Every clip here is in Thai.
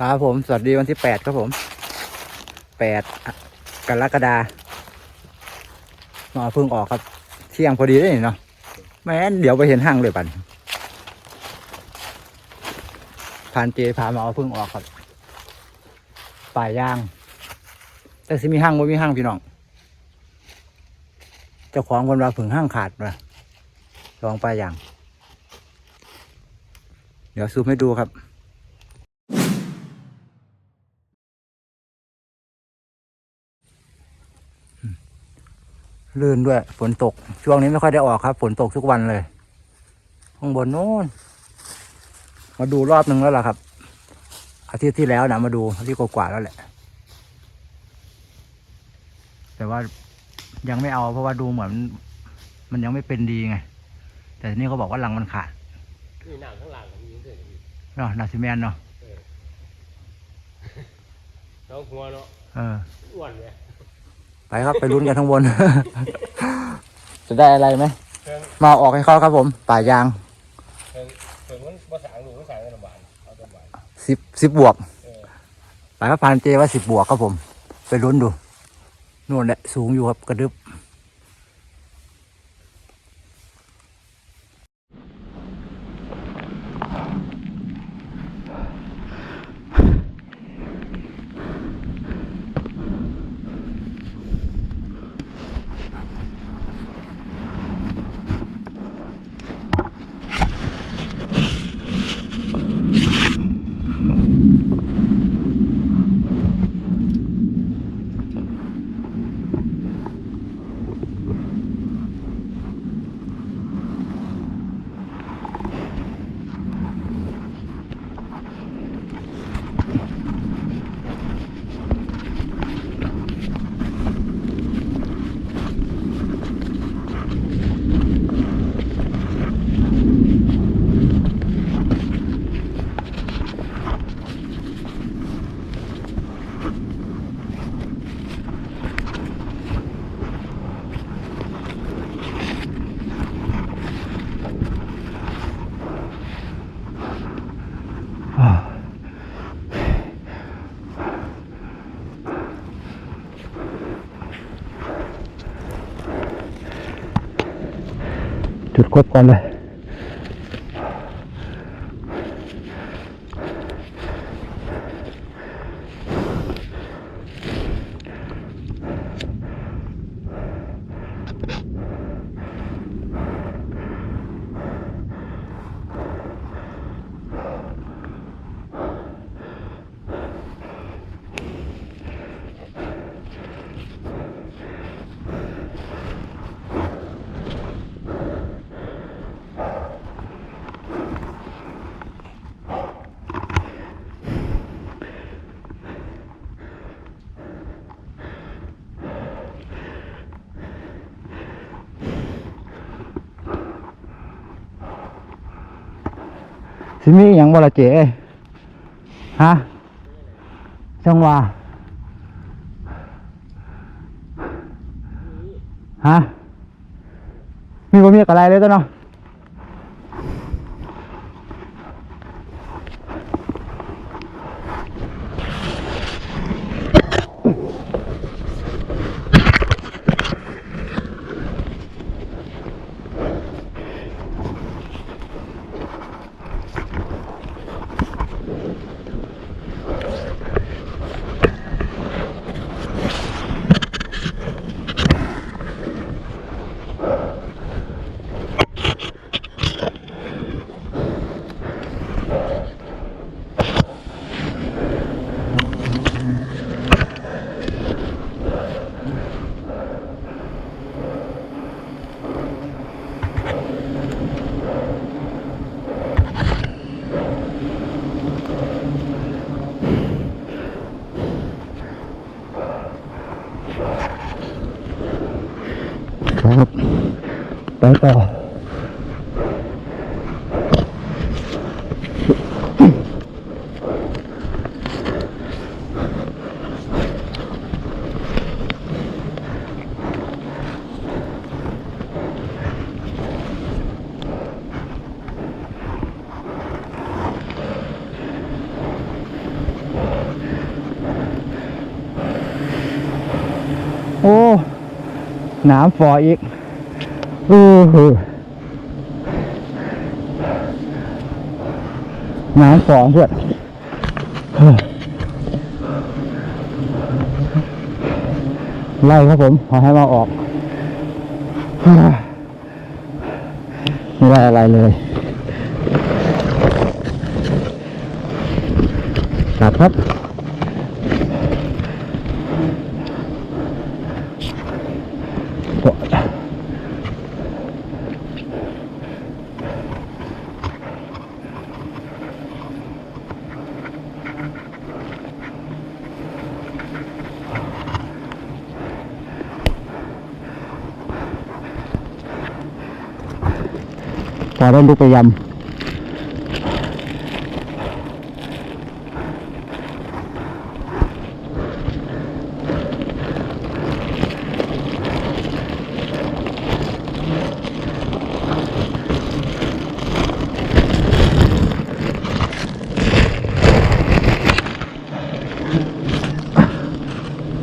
ครับผม สวัสดีวันที่แปดครับผมแปดกรกฎามาเพิ่งออกครับ เที่ยงพอดีได้เนาะแม่เดี๋ยวไปเห็นห้างเลยปันพานเจพามาเอาเพิ่งออกครับป่ายาง แต่สิมีห้างบ่มีห้างพี่น้องเจ้าของคนว่าผึ่งห้างขาดมาลองป่ายาง เดี๋ยวซูมให้ดูครับ ลื่นด้วย ฝนตก ช่วงนี้ไม่ค่อยได้ออกครับ ฝนตกทุกวันเลย ข้างบนโน้น มาดูรอบหนึ่งแล้วล่ะครับ อาทิตย์ที่แล้วนะมาดูอาทิตย์กว่าๆแล้วแหละ แต่ว่ายังไม่เอาเพราะว่าดูเหมือน มันยังไม่เป็นดีไง แต่ทีนี้เขาบอกว่ารังมันขาดนี่น้ำข้างล่างมีเรื่อยๆนี่เนาะนาซิแมนเนาะน้องหัวเนาะเอออ้วนเลย ไปครับไปลุ้นกันข้างบน จะได้อะไรไหมเพิ่งมาออกให้เขาครับผม ป่ายางเพิ่งเพิ่งมันภาษาหนูภาษาระบาดเอาระบาดสิบสิบบวกเออไปครับพานเจว่าสิบบวกครับผม ไปลุ้นดูนู่นแหละสูงอยู่ครับกระดึบ จุด สิมีอย่างบ่ละเจ๋ฮะจังหวะฮะมีบ่มีอะไรเลยตัวเนาะ tới tàu โอ้ น้ำฟออีก น้ำฟอเพื่อนเฮ้ยไล่ครับผม ขอให้มาออก ไม่ได้อะไรเลยกลับครับ อได้ลุกไปยำ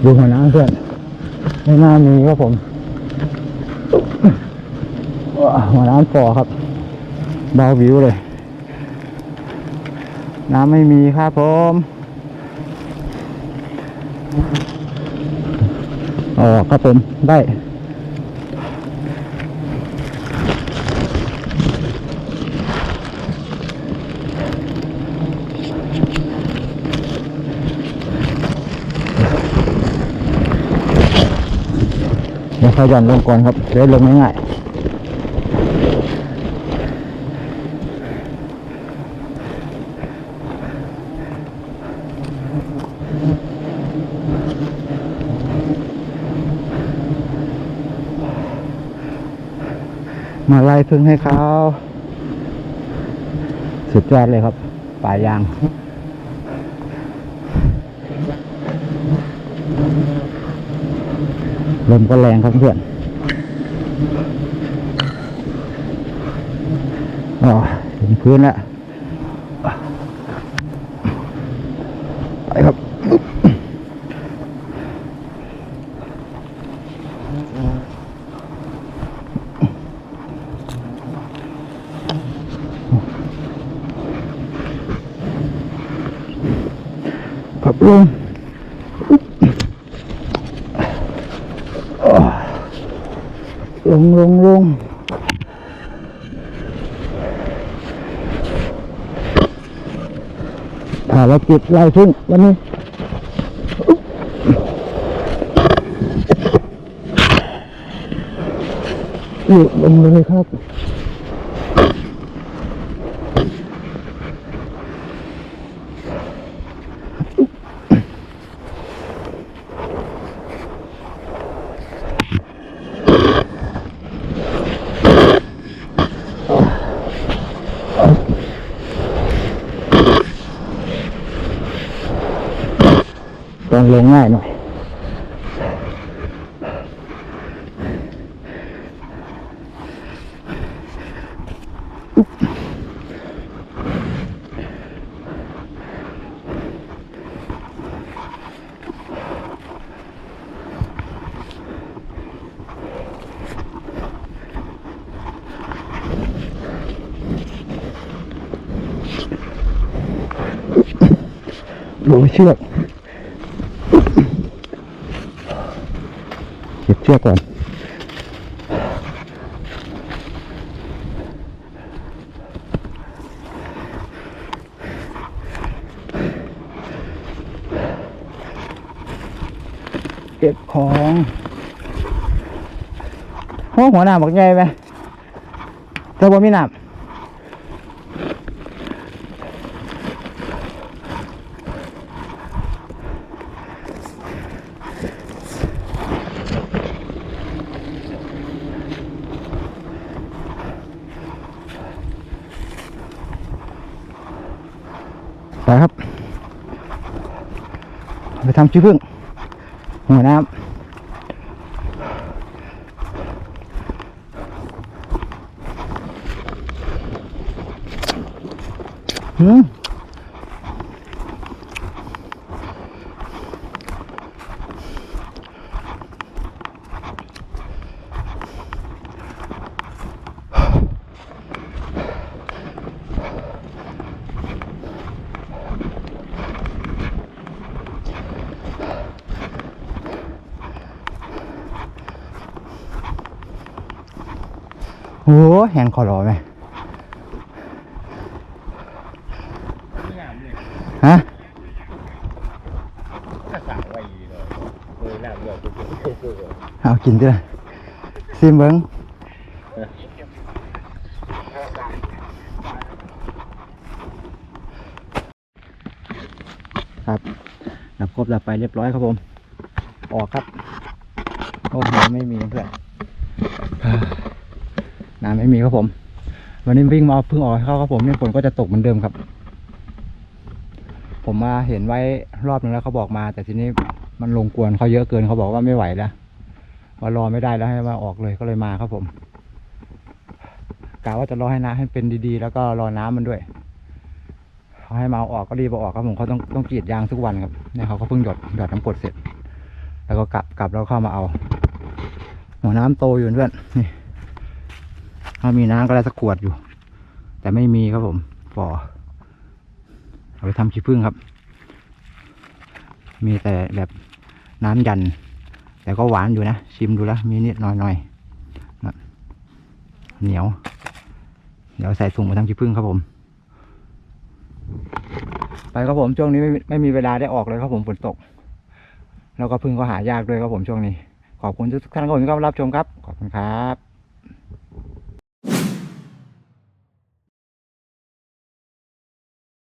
ดูหัวน้ำเพื่อนไม่น่ามีครับผมหัวน้ำฝ่อครับ เบาวิวเลย น้ำไม่มีครับผมอ๋อครับผม ได้เดี๋ยวเขาหย่อนลงก่อนครับเดี๋ยวลงง่ายๆ มาไล่พึ่งให้เขาสุดยอดเลยครับ ป่ายาง ลมก็แรงครับเพื่อนอ๋อถึงพื้นแล้วไปครับ ลงลงลงภารกิจไล่พึ่งวันนี้อยู่ลงเลยครับ งลงง่ายหน่อยดูเชือก เก็บเชือกก่อน เก็บของโอ้หัวหน้าบอกใหญ่ไหมเจ้าบ่มีน้ำไครับ ไปทำชิ้พึ่งหัวน้ำอืม โอ้แหงคอรอไหมฮะเอะจริงๆเอากินด้วยซิมเบิ้งครับดับครบดับไปเรียบร้อยครับผม ออกครับ โอ้น้ำไม่มีเพื่อน ไม่มีครับผม วันนี้วิ่งมาเพิ่งออกเข้าครับผมเนี่ยฝนก็จะตกเหมือนเดิมครับ ผมมาเห็นไว้รอบนึงแล้วเขาบอกมา แต่ทีนี้มันลงกวนเขาเยอะเกินเขาบอกว่าไม่ไหวแล้วว่ารอไม่ได้แล้วให้มาออกเลยก็เลยมาครับผมกะว่าจะรอให้น้ำให้เป็นดีๆ แล้วก็รอน้ำมันด้วยเขาให้มาออกก็รีบอออกครับผมเขาต้องต้องกรีดยางทุกวันครับเนี่ยเขาก็เพิ่งหยดหยดน้ำกดเสร็จ แล้วก็กลับกลับแล้วเข้ามาเอาหัวน้ำโตอยู่เพื่อนนี่ ถ้ามีน้ำก็ได้สักขวดอยู่ แต่ไม่มีครับผมฟอเอาไปทำขี้ผึ้งครับ มีแต่แบบน้ำยัน แต่ก็หวานอยู่นะ ชิมดูแล้วมีนิดหน่อยหน่อยๆเหนียว เดี๋ยวใส่ถุงไปทำขี้ผึ้งครับผม ไปครับผมช่วงนี้ไม่ไม่มีเวลาได้ออกเลยครับผมฝนตก แล้วก็พึ่งก็หายากด้วยครับผมช่วงนี้ ขอบคุณทุกท่านครับผมที่เข้ามารับชมครับ ขอบคุณครับ